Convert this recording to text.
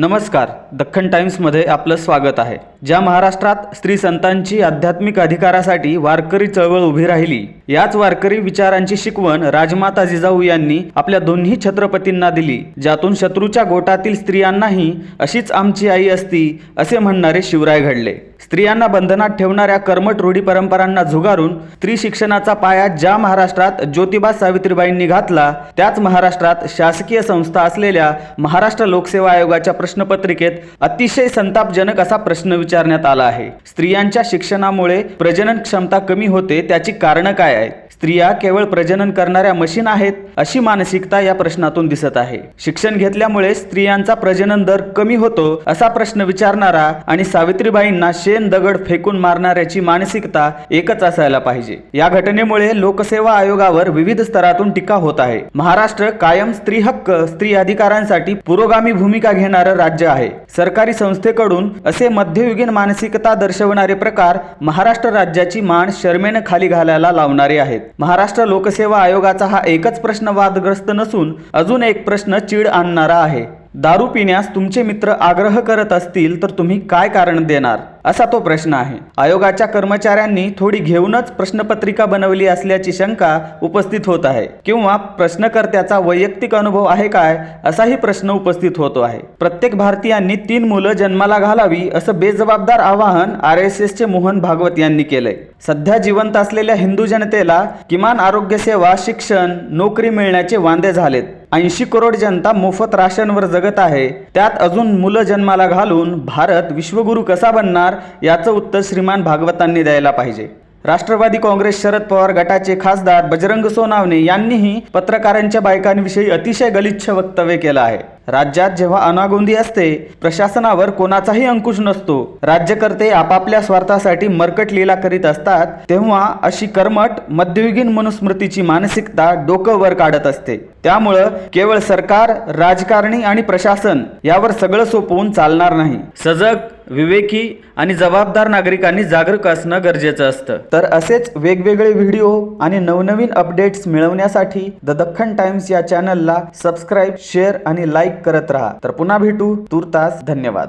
नमस्कार. दख्खन टाइम्समध्ये आपलं स्वागत आहे. ज्या महाराष्ट्रात स्त्री संतांची आध्यात्मिक अधिकारासाठी वारकरी चळवळ उभी राहिली याच वारकरी विचारांची शिकवण राजमाता जिजाऊ यांनी आपल्या दोन्ही छत्रपतींना दिली ज्यातून शत्रूच्या गोटातील स्त्रियांनाही अशीच आमची आई असती असे म्हणणारे शिवराय घडले. स्त्रियांना बंधनात ठेवणाऱ्या कर्मट रूढी परंपरांना झुगारून स्त्री शिक्षणाचा पाया ज्या महाराष्ट्रात ज्योतिबा सावित्रीबाईंनी घातला त्याच महाराष्ट्रात शासकीय संस्था असलेल्या महाराष्ट्र लोकसेवा आयोगाच्या प्रश्नपत्रिकेत अतिशय संतापजनक असा प्रश्न विचारण्यात आला आहे. स्त्रियांच्या शिक्षणामुळे प्रजनन क्षमता कमी होते त्याची कारणं काय आहेत? स्त्रिया केवळ प्रजनन करणाऱ्या मशीन आहेत अशी मानसिकता या प्रश्नातून दिसत आहे. शिक्षण घेतल्यामुळे स्त्रियांचा प्रजनन दर कमी होतो असा प्रश्न विचारणारा आणि सावित्रीबाईंना शेण दगड फेकून मारणाऱ्याची मानसिकता एकच असायला पाहिजे. या घटनेमुळे लोकसेवा आयोगावर विविध स्तरातून टीका होत आहे. महाराष्ट्र कायम स्त्री हक्क स्त्री अधिकारांसाठी पुरोगामी भूमिका घेणारं राज्य आहे. सरकारी संस्थेकडून असे मध्ययुगीन मानसिकता दर्शवणारे प्रकार महाराष्ट्र राज्याची मान शर्मेनं खाली घालायला लावणारे आहेत. महाराष्ट्र लोकसेवा आयोगाचा हा एकच प्रश्न वादग्रस्त नसून अजून एक प्रश्न चीड आणणारा आहे. दारू पिण्यास तुमचे मित्र आग्रह करत असतील तर तुम्ही काय कारण देणार? असा तो प्रश्न आहे. आयोगाच्या कर्मचाऱ्यांनी थोडी घेऊनच प्रश्नपत्रिका बनवली असल्याची शंका उपस्थित होत आहे. किंवा प्रश्नकर्त्याचा वैयक्तिक अनुभव आहे काय असाही प्रश्न उपस्थित होतो आहे. प्रत्येक भारतीयांनी तीन मुलं जन्माला घालावी असं बेजबाबदार आवाहन आर एस एसचे मोहन भागवत यांनी केलंय. सध्या जिवंत असलेल्या हिंदू जनतेला किमान आरोग्य सेवा शिक्षण नोकरी मिळण्याचे वांदे झालेत. ऐंशी करोड जनता मोफत राशनवर जगत आहे. त्यात अजून मुलं जन्माला घालून भारत विश्वगुरू कसा बनणार याचं उत्तर श्रीमान भागवतांनी द्यायला पाहिजे. राष्ट्रवादी काँग्रेस शरद पवार गटाचे खासदार बजरंग सोनावणे यांनीही पत्रकारांच्या बायकांविषयी अतिशय गलिच्छ वक्तव्य केलं आहे. राज्यात जेव्हा अनागोंदी असते प्रशासनावर कोणाचाही अंकुश नसतो. राज्यकर्ते आपापल्या स्वार्थासाठी मरकट लीला करीत असतात तेव्हा अशी कर्मट मध्ययुगीन मनुस्मृतीची मानसिकता डोकं वर काढत असते. त्यामुळं केवळ सरकार राजकारणी आणि प्रशासन यावर सगळं सोपवून चालणार नाही. सजग विवेकी आणि जबाबदार नागरिकांनी जागरूक असणं गरजेचं असतं. तर असेच वेगवेगळे व्हिडिओ आणि नवनवीन अपडेट्स मिळवण्यासाठी द दख्खन टाइम्स या चॅनलला सबस्क्राईब शेअर आणि लाईक करत राहा. तर पुन्हा भेटू. तुर्तास धन्यवाद.